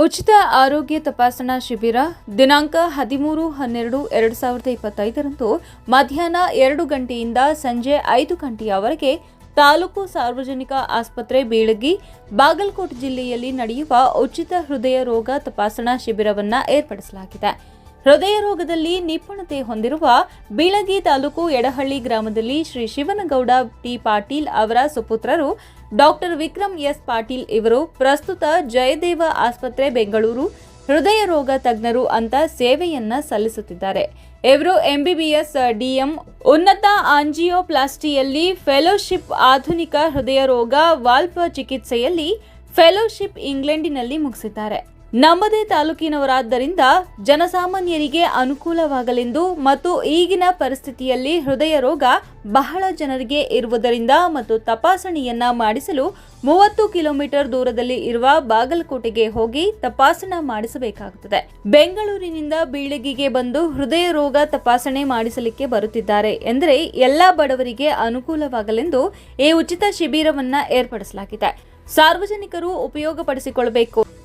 ಉಚಿತ ಆರೋಗ್ಯ ತಪಾಸಣಾ ಶಿಬಿರ ದಿನಾಂಕ ಹದಿಮೂರು, ಹನ್ನೆರಡು, ಎರಡು ಸಾವಿರದ ಇಪ್ಪತ್ತೈದರಂದು ಮಧ್ಯಾಹ್ನ ಎರಡು ಗಂಟೆಯಿಂದ ಸಂಜೆ ಐದು ಗಂಟೆಯವರೆಗೆ ತಾಲೂಕು ಸಾರ್ವಜನಿಕ ಆಸ್ಪತ್ರೆ ಬೀಳಗಿ, ಬಾಗಲಕೋಟೆ ಜಿಲ್ಲೆಯಲ್ಲಿ ನಡೆಯುವ ಉಚಿತ ಹೃದಯ ರೋಗ ತಪಾಸಣಾ ಶಿಬಿರವನ್ನು ಏರ್ಪಡಿಸಲಾಗಿದೆ. ಹೃದಯ ರೋಗದಲ್ಲಿ ನಿಪುಣತೆ ಹೊಂದಿರುವ ಬೀಳಗಿ ತಾಲೂಕು ಎಡಹಳ್ಳಿ ಗ್ರಾಮದಲ್ಲಿ ಶ್ರೀ ಶಿವನಗೌಡ ಟಿ ಪಾಟೀಲ್ ಅವರ ಸುಪುತ್ರರು ಡಾಕ್ಟರ್ ವಿಕ್ರಮ್ ಎಸ್ ಪಾಟೀಲ್ ಇವರು ಪ್ರಸ್ತುತ ಜಯದೇವ ಆಸ್ಪತ್ರೆ, ಬೆಂಗಳೂರು. ಹೃದಯ ರೋಗ ತಜ್ಞರು ಅಂತ ಸೇವೆಯನ್ನ ಸಲ್ಲಿಸುತ್ತಿದ್ದಾರೆ. ಇವರು ಎಂಬಿಬಿಎಸ್ ಡಿಎಂ ಉನ್ನತ ಆಂಜಿಯೋಪ್ಲಾಸ್ಟಿಯಲ್ಲಿ ಫೆಲೋಶಿಪ್ ಆಧುನಿಕ ಹೃದಯ ರೋಗ ವಾಲ್ಪ ಚಿಕಿತ್ಸೆಯಲ್ಲಿ ಫೆಲೋಶಿಪ್ ಇಂಗ್ಲೆಂಡಿನಲ್ಲಿ ಮುಗಿಸಿದ್ದಾರೆ. ನಮ್ಮದೇ ತಾಲೂಕಿನವರಾದ್ದರಿಂದ ಜನಸಾಮಾನ್ಯರಿಗೆ ಅನುಕೂಲವಾಗಲೆಂದು ಮತ್ತು ಈಗಿನ ಪರಿಸ್ಥಿತಿಯಲ್ಲಿ ಹೃದಯ ರೋಗ ಬಹಳ ಜನರಿಗೆ ಇರುವುದರಿಂದ ಮತ್ತು ತಪಾಸಣೆಯನ್ನ ಮಾಡಿಸಲು ಮೂವತ್ತು ಕಿಲೋಮೀಟರ್ ದೂರದಲ್ಲಿ ಇರುವ ಬಾಗಲಕೋಟೆಗೆ ಹೋಗಿ ತಪಾಸಣಾ ಮಾಡಿಸಬೇಕಾಗುತ್ತದೆ. ಬೆಂಗಳೂರಿನಿಂದ ಬೀಳಗಿಗೆ ಬಂದು ಹೃದಯ ರೋಗ ತಪಾಸಣೆ ಮಾಡಿಸಲಿಕ್ಕೆ ಬರುತ್ತಿದ್ದಾರೆ ಎಂದರೆ ಎಲ್ಲ ಬಡವರಿಗೆ ಅನುಕೂಲವಾಗಲೆಂದು ಈ ಉಚಿತ ಶಿಬಿರವನ್ನ ಏರ್ಪಡಿಸಲಾಗಿದೆ. ಸಾರ್ವಜನಿಕರು ಉಪಯೋಗಪಡಿಸಿಕೊಳ್ಳಬೇಕು